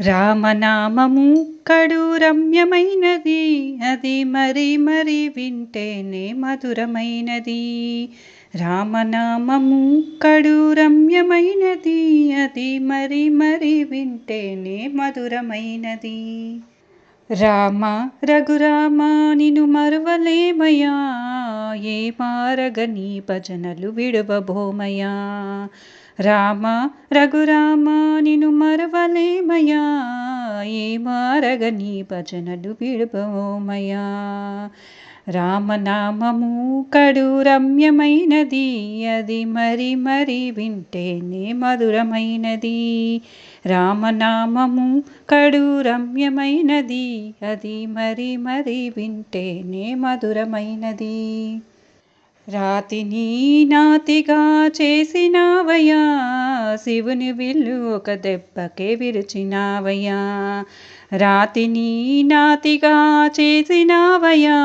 రామనామము కడు రమ్యమైనది అది మరి మరి వింటేనే మధురమైనది. రామనామము కడు రమ్యమైనది అది మరి మరి వింటేనే మధురమైనది. రామ రఘురామ నిను మరువలేమయా? ఏ మారగని భజనలు విడవభోమయా రామ రఘురామ నిను మరవలేమయా ఏ మారగని భజనలు విడవోమయా రామనామము కడు రమ్యమైనది అది మరి మరి వింటేనే మధురమైనది. రామనామము కడు రమ్యమైనది అది మరి మరి వింటేనే మధురమైనది. రాతిని నాతిగా చేసినావయ్యా శివుని విల్లు ఒక దెబ్బకే విరిచినావయ్యా. రాతిని నాతిగా చేసినావయ్యా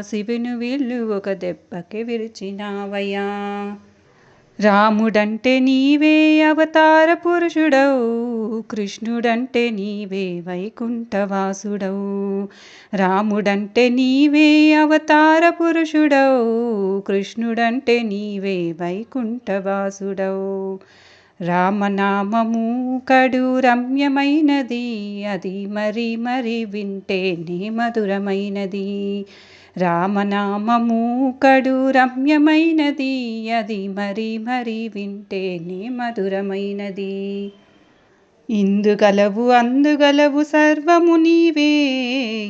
శివుని విల్లు ఒక దెబ్బకే విరిచినావయ్యా. రాముడంటే నీవే అవతార పురుషుడవు కృష్ణుడంటే నీవే వైకుంఠవాసుడవు. రాముడంటే నీవే అవతార పురుషుడవు కృష్ణుడంటే నీవే వైకుంఠవాసుడవు. రామనామము కడు రమ్యమైనది అది మరి మరి వింటేనే మధురమైనది. రామనామము కడు రమ్యమైనది అది మరి మరి వింటేనే మధురమైనది. ఇందుగలవు అందుగలవు సర్వము నీవే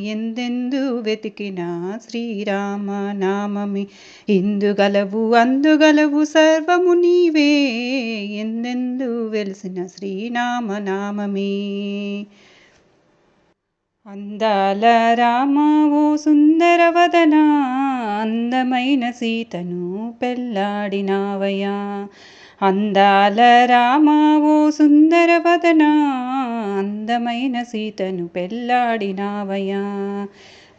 ఎందెందు వెతికినా శ్రీరామ నామమే ఇందుగలవు అందుగలవు సర్వము నీవే ఎందెందు వెలిసిన శ్రీనామ నామమే అందాల రామావో సుందరవదన అందమైన సీతను పెళ్ళాడినావయ్యా అందాల రామావో సుందరవదన అందమైన సీతను పెళ్ళాడినావయ్యా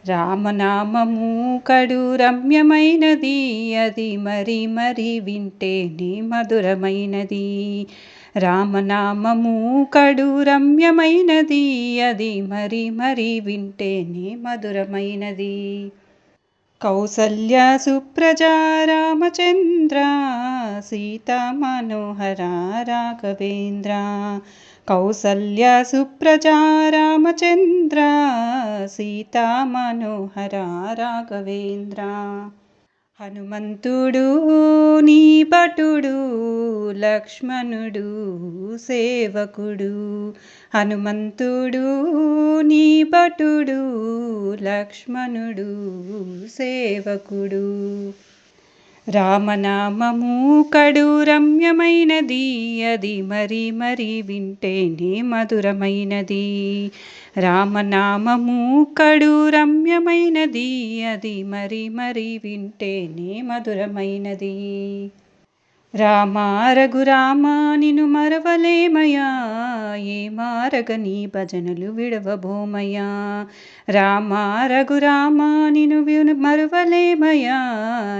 రామనామము కడు రమ్యమైనది అది మరి మరి వింటేనే మధురమైనది. రామనామము కడు రమ్యమైనది అది మరి మరి వింటేనే మధురమైనది. కౌసల్య సుప్రజా రామచంద్ర సీతా మనోహర రాఘవేంద్ర. కౌసల్య సుప్రజా రామచంద్ర సీతా మనోహర రాఘవేంద్ర. హనుమంతుడు నీ భటుడు లక్ష్మణుడు సేవకుడు. హనుమంతుడు నీ భటుడు లక్ష్మణుడు సేవకుడు. రామనామము కడు రమ్యమైనది అది మరి మరి వింటేనే మధురమైనది. రామనామము కడు రమ్యమైనది అది మరి మరి వింటేనే మధురమైనది. రామ రఘురామ నిను మరవలేమయా? ఏ మారగని భజనలు విడవభూమయా రామ రఘురామ నిను మరువలేమయా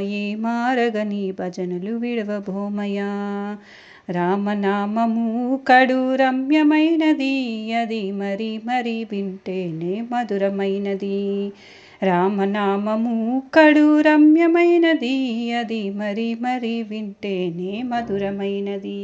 ఏ మారగని భజనలు విడవభూమయా రామనామము కడు రమ్యమైనది అది మరి మరి వింటేనే మధురమైనది. రామనామము కడు రమ్యమైనది అది మరి మరి వింటేనే మధురమైనది.